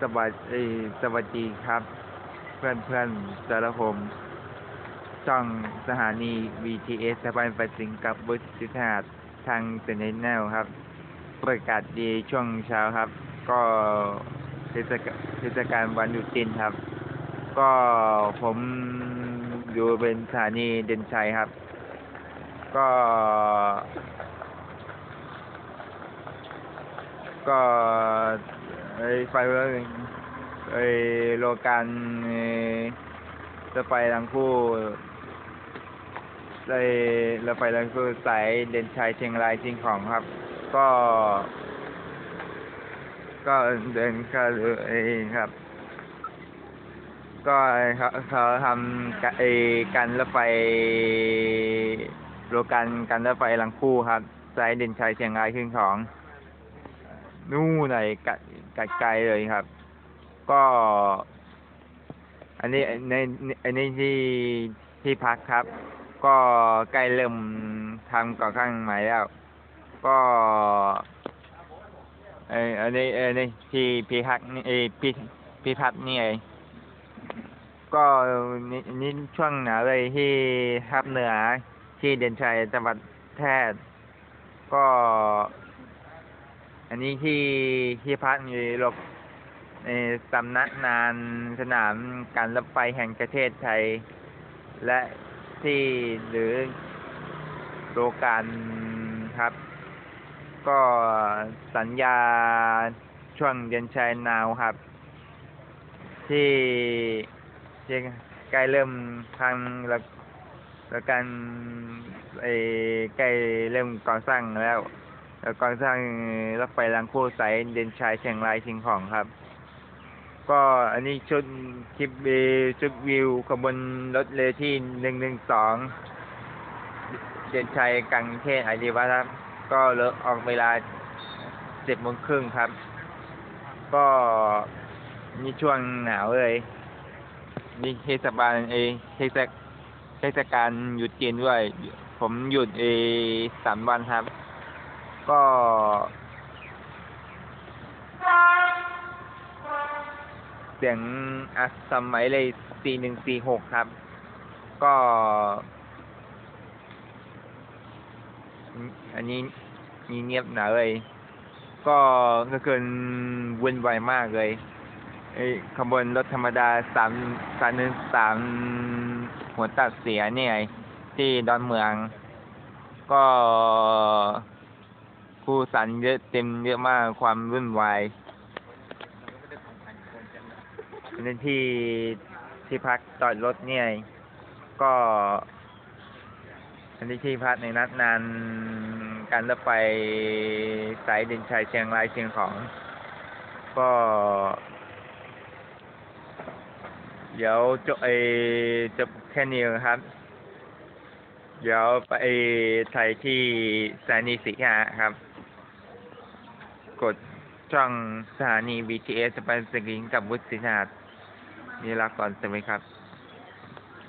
สวัสดีสวัสดีครับ เพื่อนเพื่อนสารพมช่องสถานี BTS สะพานปสิงกับบุตรสิทธาตทางเซนแนลครับประกาศดีช่วงเช้าครับ ก็เทศกาลเทศกาลวันหยุดจีนครับ ก็ผมอยู่เป็นสถานีเด่นชัยครับ ก็ ก็ ไอ้ไฟว่าไอโลกันจะไปทางคู่ไอเราไปทางคู่สายเด่นชัยเชียงรายเชียงของครับ ก็ ก็เดินก็เองครับ ก็เขาเขาทำกะไอการรถไฟโลกันการรถไฟลังคู่ครับสายเด่นชัยเชียงรายขึ้นของ นู่นไหนไกลไกลไกลเลยครับ ก็ อันนี้ในอันนี้ที่ที่พักครับ ก็ใกล้เริ่มทำก่อข้างใหม่แล้ว ก็เอออันนี้เออนี่ที่พี่พักนี่เออพี่พี่พักนี่เองก็นี่ช่วงหนาวเลยที่ทับเหนือที่เด่นชัยจังหวัดแพร่ก็ อันนี้ที่ที่พักอยู่หลบในสำนักนานสนามการรถไฟแห่งประเทศไทย และที่หรือโลการครับ ก็สัญญาช่วงเดือนชัยนาวครับ ที่ที่ใกล้เริ่มทางแล้วแล้วกันไอ้ใกล้เริ่มก่อสร้างแล้ว แล้วก่อสร้างรถไฟรางคู่สายเด่นชัยเชียงรายชียงของครับ ก็อันนี้ชุดคลิปวิวชุดวิวขบวนรถเลที่หนึ่งหนึ่งสองเด่นชัยกรุงเทพอดีวัฒครับ ก็เลิกออกเวลาเจ็ดโมงครึ่งครับ ก็นี่ช่วงหนาวเลยนี่เทศบาลเอเทศเทศกาลหยุดจีนด้วย ผมหยุดเอสามวันครับ ก็ เสียงอัสมัยเลยสี่หนึ่งสี่หกครับ ก็ อันนี้มีเงียบหนาเลย ก็เกินวุ่นวายมากเลยไอ้ขบวนรถธรรมดาสามสามหนึ่งสามหัวตัดเสียเนี่ยที่ดอนเมือง ก็ ผู้สันเยอะเต็มเยอะมากความวุ่นวายในที่ที่พักจอดรถเนี่ย ก็อันนี้ที่พักในนัดนานการรถไฟสายเด่นชัยเชียงรายเชียงของ ก็ เดี๋ยวจบไอจบแค่นี้ครับ เดี๋ยวไปถ่ายที่สถานีสีหาครับ ช่องสถานี BTS สปันสกิงกับวุฒินาถนี่ลาก่อนสวัสดีครับ